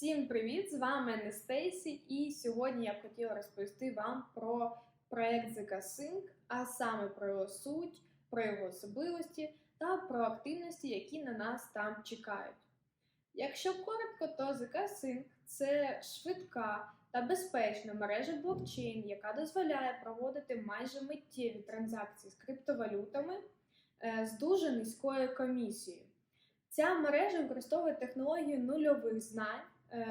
Всім привіт! З вами Анестейсі, і сьогодні я б хотіла розповісти вам про проект ZK-Sync, а саме про його суть, про його особливості та про активності, які на нас там чекають. Якщо коротко, то ZK-Sync – це швидка та безпечна мережа блокчейн, яка дозволяє проводити майже миттєві транзакції з криптовалютами е, з дуже низькою комісією. Ця мережа використовує технологію нульових знань,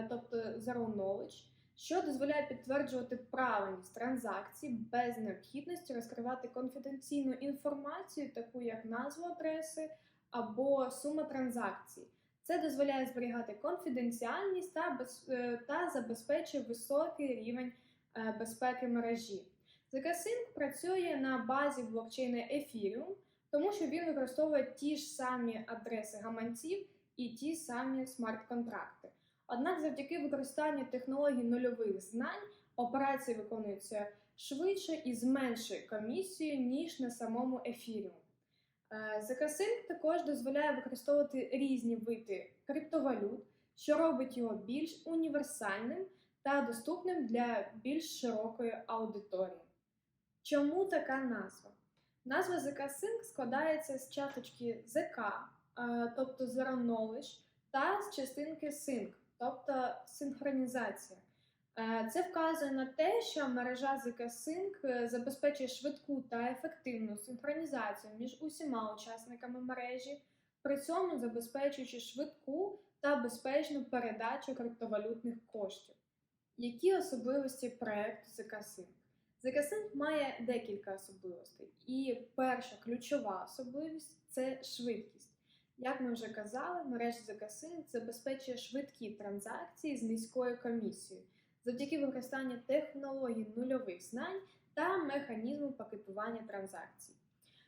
тобто Zero Knowledge, що дозволяє підтверджувати правильність транзакцій без необхідності розкривати конфіденційну інформацію, таку як назву адреси або сума транзакцій. Це дозволяє зберігати конфіденціальність та, без, е, та забезпечує високий рівень е, безпеки мережі. ZK-Sync працює на базі блокчейну Ethereum, тому що він використовує ті ж самі адреси гаманців і ті самі смарт-контракти. Однак, завдяки використанню технологій нульових знань операції виконуються швидше і з меншою комісією, ніж на самому Ethereum. Е, також дозволяє використовувати різні види криптовалют, що робить його більш універсальним та доступним для більш широкої аудиторії. Чому така назва? Назва ZK-Sync складається з часточки ZK, е, тобто Zero Knowledge, та з частинки Sync, тобто синхронізація. Е, Це вказує на те, що мережа ZK-Sync е, забезпечує швидку та ефективну синхронізацію між усіма учасниками мережі, при цьому забезпечуючи швидку та безпечну передачу криптовалютних коштів. Які особливості проекту ZK-Sync? ZK-Sync має декілька особливостей. І перша ключова особливість це швидкість. Як ми вже казали, мережа ZK-Sync забезпечує швидкі транзакції з низькою комісією завдяки використанню технологій нульових знань та механізму пакетування транзакцій.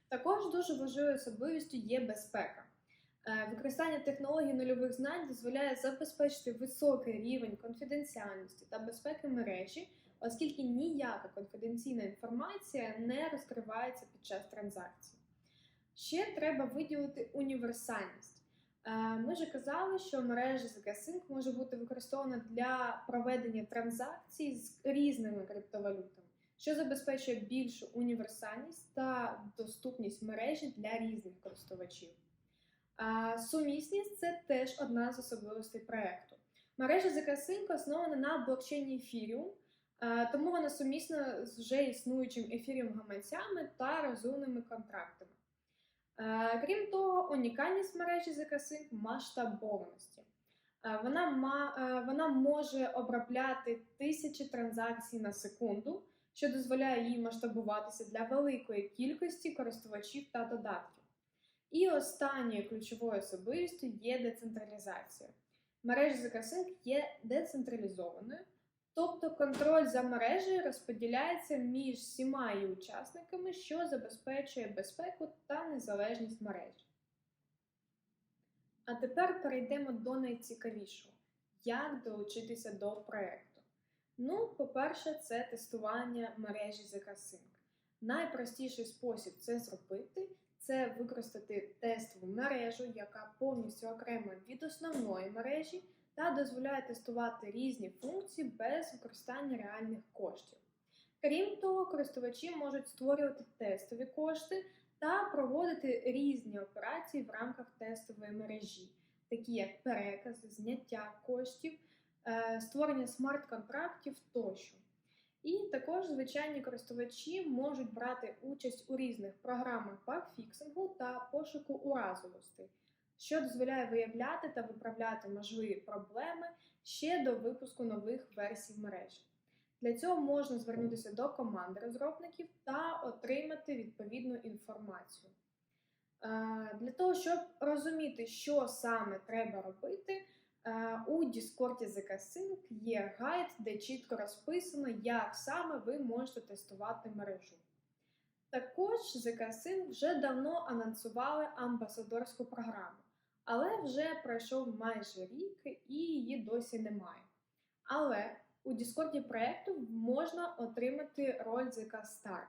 Також дуже важливою особливістю є безпека. Е, Використання технологій нульових знань дозволяє забезпечити високий рівень конфіденціальності та безпеки мережі, оскільки ніяка конфіденційна інформація не розкривається під час транзакцій. Ще треба виділити універсальність. Е, Ми вже казали, що мережа ZK-Sync може бути використована для проведення транзакцій з різними криптовалютами, що забезпечує більшу універсальність та доступність мережі для різних користувачів. Сумісність це теж одна з особливостей проекту. Мережа ZK-Sync основана на блокчейні Ethereum, е, тому вона сумісна з вже існуючим Ethereum гаманцями та розумними контрактами. Е, Крім того, унікальність мережі ZK-Sync – масштабованості. Е, Вона, ма, е, вона може обробляти тисячі транзакцій на секунду, що дозволяє їй масштабуватися для великої кількості користувачів та додатків. І останньою ключовою особливістю є децентралізація. Мережа ZK-Sync є децентралізованою, тобто контроль за мережею розподіляється між всіма її учасниками, що забезпечує безпеку та незалежність мережі. А тепер перейдемо до найцікавішого: як долучитися до проєкту. Ну, по-перше, це тестування мережі ZK-Sync. Найпростіший спосіб це зробити це використати тестову мережу, яка повністю окрема від основної мережі та дозволяє тестувати різні функції без використання реальних коштів. Крім того, користувачі можуть створювати тестові кошти та проводити різні операції в рамках тестової мережі, такі як переказ, зняття коштів, е, створення смарт-контрактів тощо. І також звичайні користувачі можуть брати участь у різних програмах багфіксингу та пошуку уразливостей, що дозволяє виявляти та виправляти можливі проблеми ще до випуску нових версій мережі. Для цього можна звернутися до команди розробників та отримати відповідну інформацію. Е, Для того, щоб розуміти, що саме треба робити, е, у Discord ZK-Sync є гайд, де чітко розписано, як саме ви можете тестувати мережу. Також ZK-Sync вже давно анонсували амбасадорську програму, але вже пройшов майже рік і її досі немає. Але у Discord проєкту можна отримати роль Star.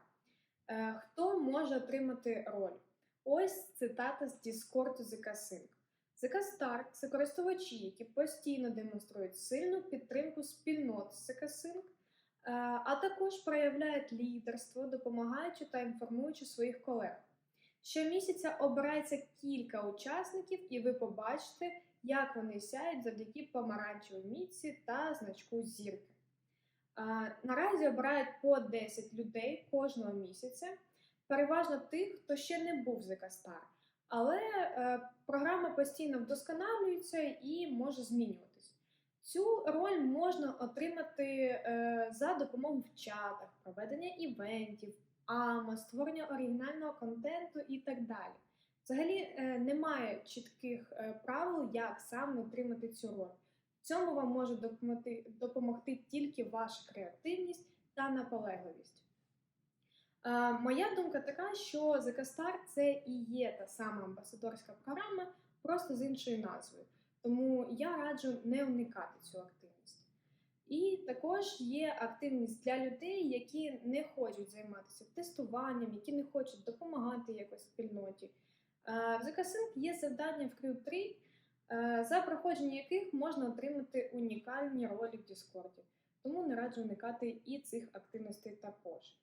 Е, Хто може отримати роль? Ось цитата з Discord ZK-Sync. ZK Star – це користувачі, які постійно демонструють сильну підтримку спільнот ZK-Sync, е, а також проявляють лідерство, допомагаючи та інформуючи своїх колег. Щомісяця обирається кілька учасників, і ви побачите, як вони сяють завдяки помаранчевій мітці та значку зірки. Наразі обирають по 10 людей кожного місяця, переважно тих, хто ще не був ZK Star. Але е, програма постійно вдосконалюється і може змінюватись. Цю роль можна отримати е, за допомогою в чатах, проведення івентів, створення оригінального контенту і так далі. Взагалі е, немає чітких е, правил, як саме отримати цю роль. В цьому вам може допомогти, допомогти тільки ваша креативність та наполегливість. Е, Моя думка така, що Star – це і є та сама амбасадорська програма, просто з іншою назвою. Тому я раджу не уникати цю активність. І також є активність для людей, які не хочуть займатися тестуванням, які не хочуть допомагати якось спільноті. Е, В ZK-Sync є завдання в Crew 3, е, за проходження яких можна отримати унікальні ролі в Discord. Тому не раджу уникати і цих активностей також.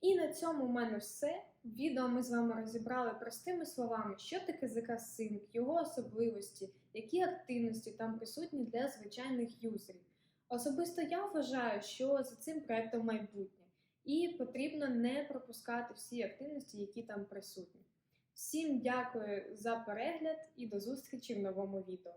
І на цьому в мене все. Відео ми з вами розібрали простими словами, що таке ZK Sync, його особливості, які активності там присутні для звичайних юзерів. Особисто я вважаю, що за цим проектом майбутнє, і потрібно не пропускати всі активності, які там присутні. Всім дякую за перегляд і до зустрічі в новому відео.